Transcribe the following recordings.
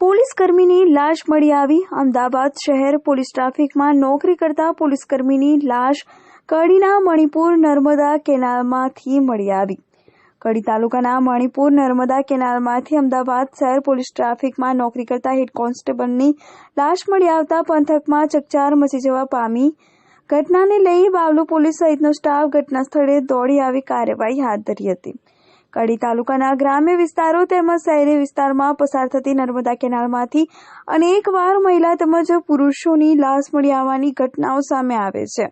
પોલીસકર્મીની લાશ મળી આવી. અમદાવાદ શહેર પોલીસ ટ્રાફિકમાં નોકરી કરતા પોલીસકર્મીની લાશ કડીના મણિપુર નર્મદા કેનાલમાંથી મળી આવી. કડી તાલુકાના મણિપુર નર્મદા કેનાલમાંથી અમદાવાદ શહેર પોલીસ ટ્રાફિકમાં નોકરી કરતા હેડ કોન્સ્ટેબલની લાશ મળી આવતા પંથકમાં ચકચાર મચી જવા પામી. ઘટનાને લઈ બાવલુ પોલીસ સહિતનો સ્ટાફ ઘટના સ્થળે દોડી આવી કાર્યવાહી હાથ ધરી હતી. કડી તાલુકાના ગ્રામ્ય વિસ્તારો તેમજ શહેરી વિસ્તારમાં પસાર થતી નર્મદા કેનાલમાંથી અનેકવાર મહિલા તેમજ પુરુષોની લાશ મળી આવવાની ઘટનાઓ સામે આવે છે.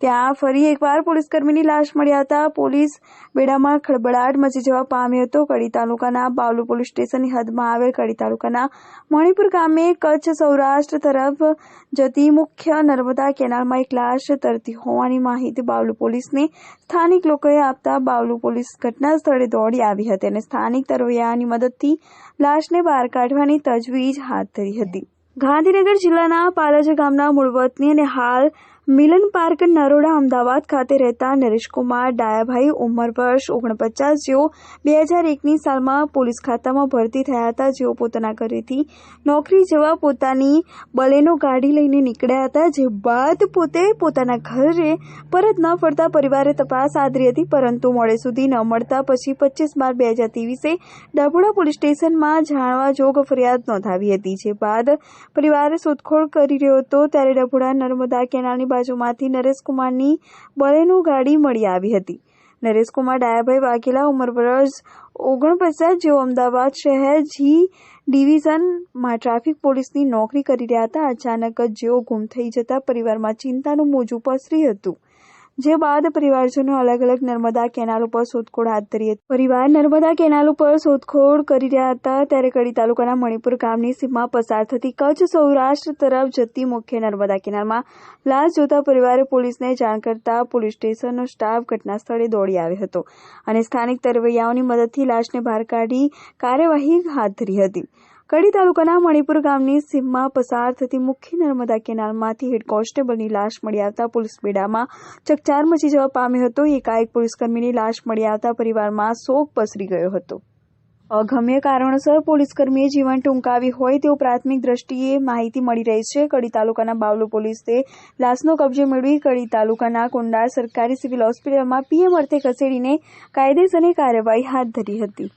ત્યાં ફરી એકવાર પોલીસકર્મીની લાશ મળ્યા હતા પોલીસ બેડામાં ખળબળાટ મચી જવા પામ્યો હતો. કડી તાલુકાના બાવલુ પોલીસ સ્ટેશનની હદમાં આવેલ કડી તાલુકાના મણિપુર ગામે કચ્છ સૌરાષ્ટ્ર તરફ જતી મુખ્ય નર્મદા કેનાલમાં એક લાશ તરતી હોવાની માહિતી બાવલુ પોલીસને સ્થાનિક લોકોએ આપતા બાવલુ પોલીસ ઘટના સ્થળે દોડી આવી હતી અને સ્થાનિક તરવૈયાની મદદથી લાશને બહાર કાઢવાની તજવીજ હાથ ધરી હતી. ગાંધીનગર જિલ્લાના પાલાજા ગામના મૂળ વતની અને હાલ મિલન પાર્ક નરોડા અમદાવાદ ખાતે રહેતા નરેશકુમાર ડાયાભાઈ ઉંમર વર્ષ ઓગણપચાસ, જેઓ બે હજાર એકની સાલમાં પોલીસ ખાતામાં ભરતી થયા હતા. જેઓ પોતાના ઘરેથી નોકરી જવા પોતાની બલેનો ગાડી લઈને નીકળ્યા હતા, જે બાદ પોતે પોતાના ઘરે પરત ન ફરતા પરિવારે તપાસ આદરી હતી, પરંતુ મોડે સુધી ન મળતા પછી પચીસ બાર બે હજાર ત્રેવીસે ડભોડા પોલીસ સ્ટેશનમાં જાણવા જોગ ફરિયાદ નોંધાવી હતી, જે બાદ પરિવારે શોધખોળ કરી રહ્યો હતો ત્યારે ડભોડા નર્મદા કેનાલની બાજુમાંથી નરેશકુમારની બલેનો ગાડી મળી આવી હતી. નરેશકુમાર, ડાયાભાઈ વાઘેલા ઉંમર વર્ષ ઓગણપચાસ જેઓ અમદાવાદ શહેર જી ડિવિઝનમાં ટ્રાફિક પોલીસની નોકરી કરી રહ્યા હતા, અચાનક જ જેઓ ગુમ થઈ જતા પરિવારમાં ચિંતાનું મોજું પસરી હતું. જે બાદ પરિવારજનો અલગ અલગ નર્મદા કેનાલ ઉપર શોધખોળ હાથ ધરી હતી. પરિવાર નર્મદા કેનાલ ઉપર શોધખોળ કરી રહ્યા હતા ત્યારે કડી તાલુકાના મણિપુર ગામની સીમા પસાર થતી કચ્છ સૌરાષ્ટ્ર તરફ જતી મુખ્ય નર્મદા કેનાલમાં લાશ જોતા પરિવારે પોલીસને જાણ કરતા પોલીસ સ્ટેશનનો સ્ટાફ ઘટના સ્થળે દોડી આવ્યો હતો અને સ્થાનિક તરવૈયાઓની મદદથી લાશને બહાર કાઢી કાર્યવાહી હાથ ધરી હતી. કડી તાલુકાના મણિપુર ગામની સીમમાં પસાર થતી મુખ્ય નર્મદા કેનાલમાંથી હેડ કોન્સ્ટેબલની લાશ મળી આવતા પોલીસ બેડામાં ચકચાર મચી જવા પામ્યો હતો. એકાએક પોલીસકર્મીની લાશ મળી આવતા પરિવારમાં શોક પસરી ગયો હતો. અગમ્ય કારણોસર પોલીસકર્મીએ જીવન ટૂંકાવી હોય તેવું પ્રાથમિક દ્રષ્ટિએ માહિતી મળી રહી છે. કડી તાલુકાના બાવલો પોલીસે લાશનો કબજો મેળવી કડી તાલુકાના કુંડા સરકારી સિવિલ હોસ્પિટલમાં પીએમ અર્થે ખસેડીને કાયદેસરની કાર્યવાહી હાથ ધરી હતી.